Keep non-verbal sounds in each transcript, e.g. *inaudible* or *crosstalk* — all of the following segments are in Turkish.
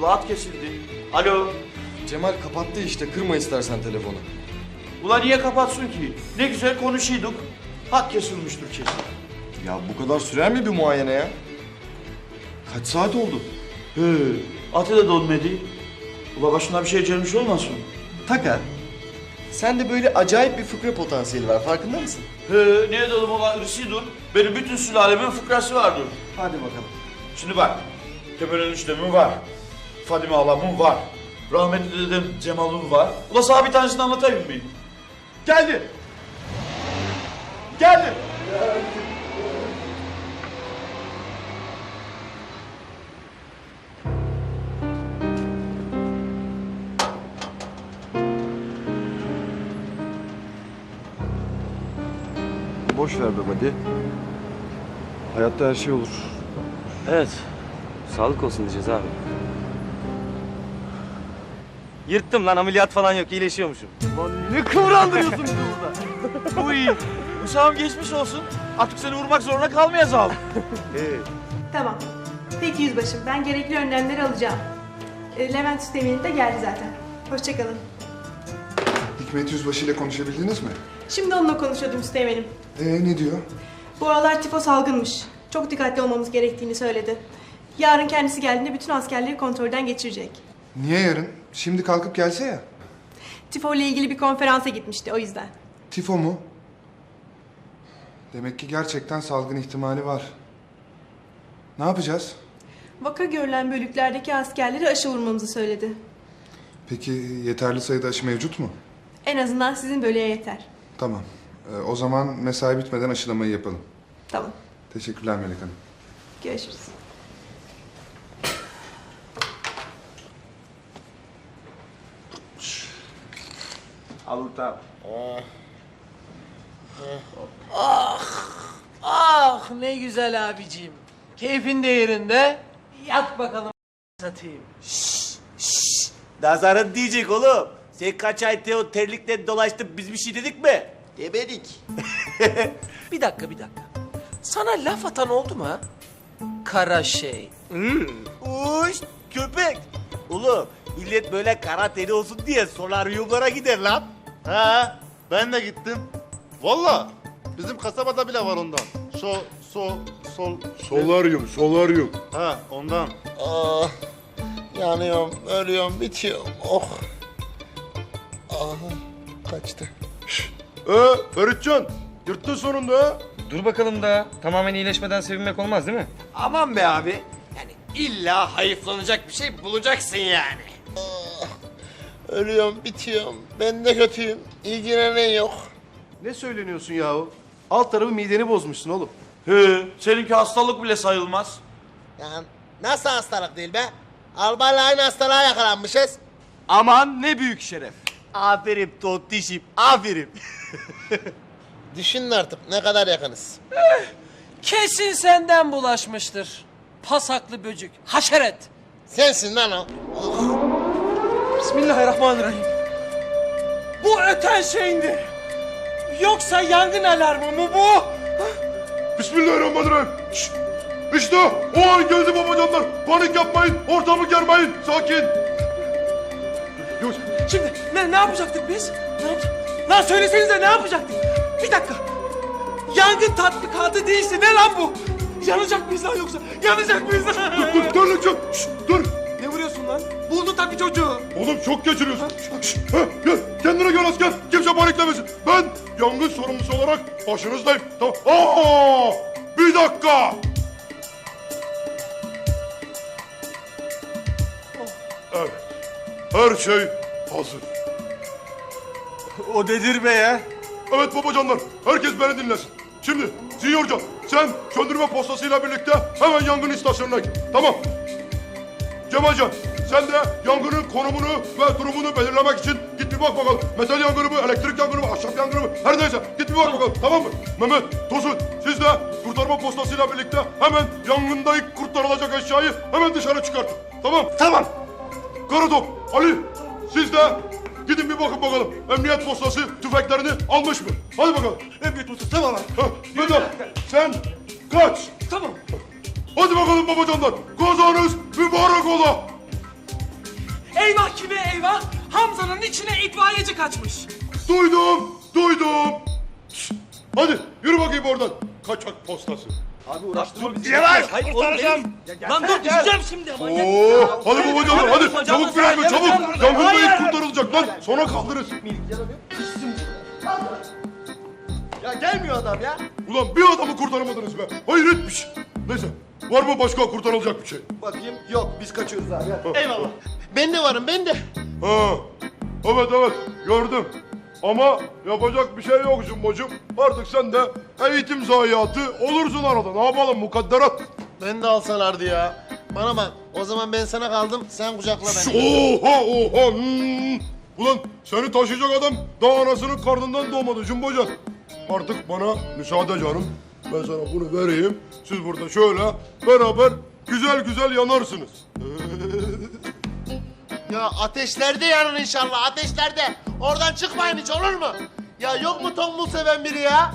Ula hat kesildi. Alo. Cemal kapattı işte kırma istersen telefonu. Ula niye kapatsın ki? Ne güzel konuşuyorduk. Hat kesilmiştir kesin. Ya bu kadar sürer mi bir muayene ya? Kaç saat oldu? He, atı da dolmadı. Ula başına bir şey gelmiş olmasın? Takar. Sende böyle acayip bir fıkra potansiyeli var farkında mısın? He, ne edelim ula ırsidur. Benim bütün sülalemin fıkrası vardır. Hadi bakalım. Şimdi bak. Temel eniştemin var. Fadime halamın var. Rahmetli dedem Cemal'ın var. Ula sana bir tanesini anlatayım mı? Geldi. Geldi. Boş ver be hadi. Hayatta her şey olur. Evet. Sağlık olsun diyeceğiz abi. Yırttım lan ameliyat falan yok iyileşiyormuşum. Lan ne kıvrandırıyorsun bizi burada? Bu iyi. Hüsam geçmiş olsun. Artık seni vurmak zorunda kalmayacağım. *laughs* Tamam. Peki yüzbaşım, ben gerekli önlemleri alacağım. E, Levent Üstemel'in de geldi zaten. Hoşçakalın. Hikmet Yüzbaşı ile konuşabildiniz mi? Şimdi onunla konuşuyordum Üstemel'im. Ee ne diyor? Bu aralar tifo salgınmış. Çok dikkatli olmamız gerektiğini söyledi. Yarın kendisi geldiğinde bütün askerleri kontrolden geçirecek. Niye yarın? Şimdi kalkıp gelse ya. Tifo ile ilgili bir konferansa gitmişti o yüzden. Tifo mu? Demek ki gerçekten salgın ihtimali var. Ne yapacağız? Vaka görülen bölüklerdeki askerleri aşı vurmamızı söyledi. Peki yeterli sayıda aşı mevcut mu? En azından sizin bölüğe yeter. Tamam. Ee, o zaman mesai bitmeden aşılamayı yapalım. Tamam. Teşekkürler Melek Hanım. Görüşürüz. Al tamam. Ah ne güzel abicim. Keyfin de yerinde. Yat bakalım satayım. Nazarın diyecek oğlum. Sen kaç ay Teo terlikle dolaştın biz bir şey dedik mi? Demedik. *laughs* Bir dakika bir dakika. Sana laf atan oldu mu ha? Kara şey. Uş köpek. Oğlum millet böyle kara teri olsun diye solaryumlara gider lan. He, ben de gittim. Valla bizim kasabada bile var ondan. So, so, sol. Solaryum, solaryum. Ha, ondan. Ah, yanıyorum, ölüyorum, bitiyorum. Oh. Aha, kaçtı. Ee, Feritcan, yırttın sonunda ha. Dur bakalım da tamamen iyileşmeden sevinmek olmaz değil mi? Aman be abi. Yani illa hayıflanacak bir şey bulacaksın yani. Ölüyorum, bitiyorum. Ben de kötüyüm. İlgilenen yok. Ne söyleniyorsun yahu? Alt tarafı mideni bozmuşsun oğlum. He, seninki hastalık bile sayılmaz. Yani nasıl hastalık değil be? Albayla aynı hastalığa yakalanmışız. Aman ne büyük şeref. Aferin tontişim, aferin. *laughs* Düşünün artık ne kadar yakınız. Kesin senden bulaşmıştır. Pasaklı böcük. Haşeret. Sensin lan o. Bismillahirrahmanirrahim. Bu öten şeyindir. Yoksa yangın alarmı mı bu? Bismillahirrahmanirrahim. Şşt! İşte o an geldi babacanlar. Panik yapmayın, ortamı germeyin. Sakin. Şimdi ne, ne yapacaktık biz? Ne? Lan söylesenize ne yapacaktık? Bir dakika. Yangın tatbikatı değilse ne lan bu? Yanacak mıyız lan yoksa? Yanacak mıyız lan? Dur, dur lan çok. Şşt, dur. Ne vuruyorsun lan? Buldu tabii çocuğu. Oğlum çok geçiriyorsun. Heh, gel, kendine gel asker. Kimse paniklemesin. Ben yangın sorumlusu olarak başınızdayım. Tamam. Aa, bir dakika. Evet. Her şey hazır. O nedir be ya? Evet babacanlar, herkes beni dinlesin. Şimdi Sinyorcan, sen söndürme postasıyla birlikte hemen yangın istasyonuna git. Tamam. Cemalcan, sen de yangının konumunu ve durumunu belirlemek için git bir bak bakalım. Metal yangını mı, elektrik yangını mı, ahşap yangını mı, her neyse git bir bak bakalım. Tamam mı? Mehmet, Tosun, siz de kurtarma postasıyla birlikte hemen yangında ilk kurtarılacak eşyayı hemen dışarı çıkartın. Tamam? Tamam. Karadop, Ali, siz de gidin bir bakın bakalım. Emniyet postası tüfeklerini almış mı? Hadi bakalım. Emniyet postası tamam abi. Vedat, sen Kurtaracağım. Lan dur düşeceğim şimdi ama. Oo, hadi babacanlar hadi. Hadi, Çabuk an hadi, çabuk. hadi. Yangın Hayır. da ilk kurtarılacak lan. Sonra kaldırırız. Ya gelmiyor adam ya. Ulan bir adamı kurtaramadınız be. Hayret bir şey. Neyse. Var mı başka kurtarılacak bir şey? Bakayım yok biz kaçıyoruz abi. Eyvallah. Ben de varım ben de. Ha. Evet evet gördüm. Ama yapacak bir şey yok Jumbo'cum. Artık sen de eğitim zayiatı olursun arada. Ne yapalım mukadderat? Ben de alsalardı ya. Bana bak o zaman ben sana kaldım sen kucakla beni. Oha oha. Hmm. Ulan seni taşıyacak adam daha anasının karnından doğmadı Jumbocan. Artık bana müsaade canım. Ben sana bunu vereyim. Siz burada şöyle beraber güzel güzel yanarsınız. *laughs* Ya ateşlerde yanın inşallah ateşlerde. Oradan çıkmayın hiç olur mu? Ya yok mu tombul seven biri ya?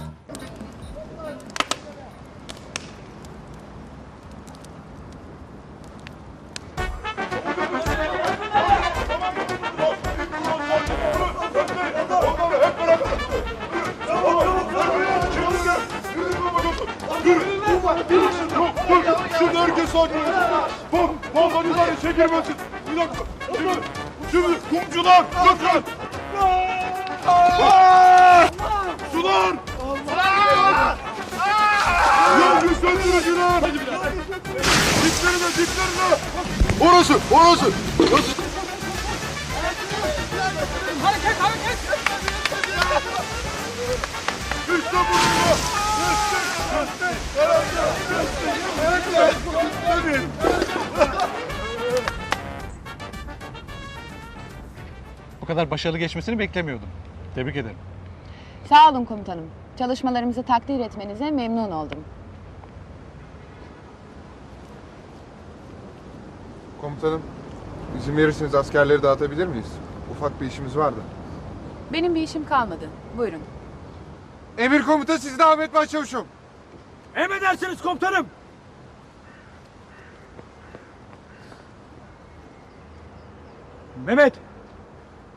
Şimdi herkes sakin olsun. Bak, balkoncular işe girmesin. Bir dakika. Şimdi, şimdi kumcular, lütfen. Sular! Yangın söndürücüler! Diplerine, diplerine! Orası, orası! Orası. Hareket hareket. İşte burada! Bu kadar başarılı geçmesini beklemiyordum. Tebrik ederim. Sağ olun komutanım. Çalışmalarımızı takdir etmenize memnun oldum. Komutanım, izin verirseniz askerleri dağıtabilir miyiz? Ufak bir işimiz vardı. Benim bir işim kalmadı. Buyurun. Emir komuta sizde Ahmet Başçavuşum. Emredersiniz komutanım. Mehmet.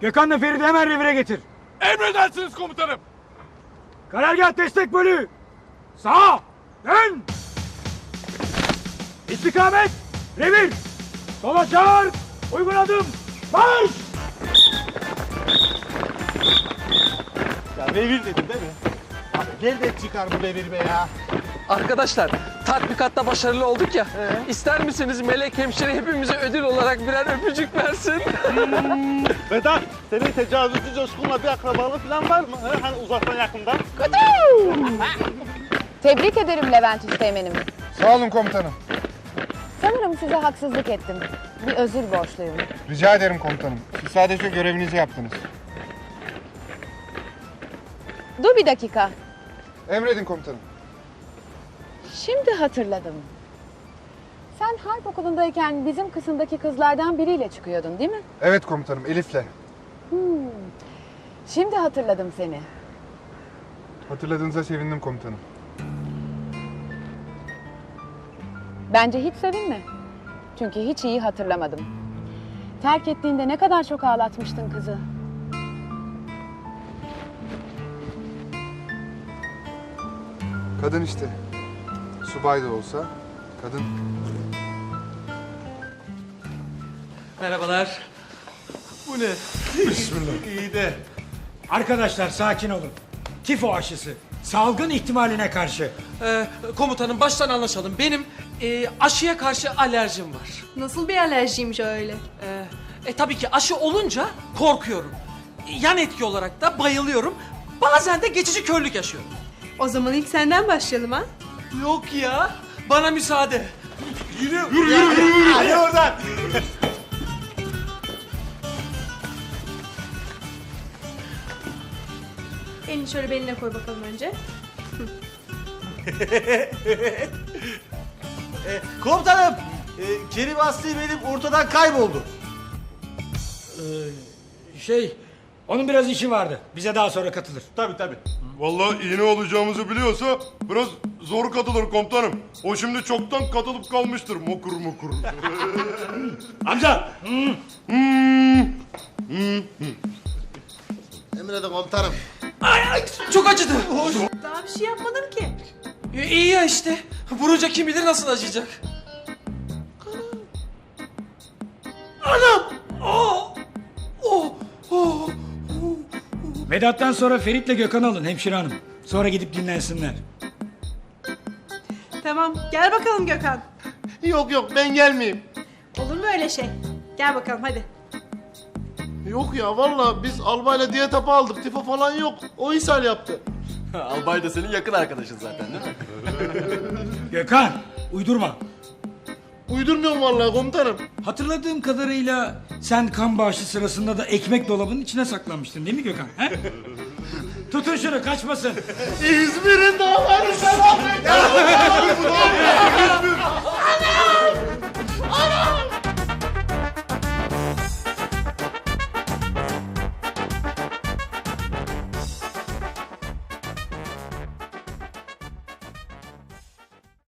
Gökhan'la Feride hemen revire getir. Emredersiniz komutanım. Karargah destek bölüğü. Sağa. Dön. İstikamet. Revir. Sola çağır. Uygun adım. Marş. Ya revir dedim değil mi? Abi nereden çıkar bu revir be ya? Arkadaşlar tatbikatta başarılı olduk ya. İster misiniz Melek Hemşire hepimize ödül olarak birer öpücük versin? Vedat senin tecavüzcü coşkunla bir akrabalığı falan var mı? He? Hani uzaktan yakından. Tebrik ederim Levent Üsteğmen'im. Sağ olun komutanım. Sanırım size haksızlık ettim. Bir özür borçluyum. Rica ederim komutanım. Siz sadece görevinizi yaptınız. Dur bir dakika. Emredin komutanım. Şimdi hatırladım. Sen harp okulundayken bizim kısımdaki kızlardan biriyle çıkıyordun değil mi? Evet komutanım, Elif'le. Şimdi hatırladım seni. Hatırladığınıza sevindim komutanım. Bence hiç sevinme. Çünkü hiç iyi hatırlamadım. Terk ettiğinde ne kadar çok ağlatmıştın kızı. Kadın işte. Subay da olsa kadın. Merhabalar. Bu ne? Bismillah. İyi de. Arkadaşlar sakin olun. Tifo aşısı. Salgın ihtimaline karşı. Ee, komutanım baştan anlaşalım. Benim e, aşıya karşı alerjim var. Nasıl bir alerjiymiş öyle? Ee, e tabii ki aşı olunca korkuyorum. Yan etki olarak da bayılıyorum. Bazen de geçici körlük yaşıyorum. O zaman ilk senden başlayalım ha. Yok ya. Bana müsaade. Yürü yürü yürü yürü. Hadi oradan. Elini şöyle beline koy bakalım önce. *laughs* Komutanım. E, Kerim Aslı benim ortadan kayboldu. Şey, onun biraz işi vardı. Bize daha sonra katılır. Tabii tabii. Vallahi iğne olacağımızı biliyorsa biraz zor katılır komutanım. O şimdi çoktan katılıp kalmıştır mokur mokur. *laughs* Amca. Emredin komutanım. Ay, ay çok acıdı. Daha bir şey yapmadım ki. İyi ya işte. Vurunca kim bilir nasıl acıyacak. Vedat'tan sonra Ferit'le Gökhan alın hemşire hanım. Sonra gidip dinlensinler. Tamam gel bakalım Gökhan. Yok yok ben gelmeyeyim. Olur mu öyle şey? Gel bakalım hadi. Yok ya vallahi biz albayla diyet hapı aldık. Tifo falan yok. O ishal yaptı. *laughs* Albay da senin yakın arkadaşın zaten değil mi? Gökhan uydurma. Uydurmuyorum vallahi komutanım. Hatırladığım kadarıyla sen kan bağışı sırasında da ekmek dolabının içine saklanmıştın değil mi Gökhan? He? *laughs* Tutun şunu kaçmasın. İzmir'in dağları selam. *laughs*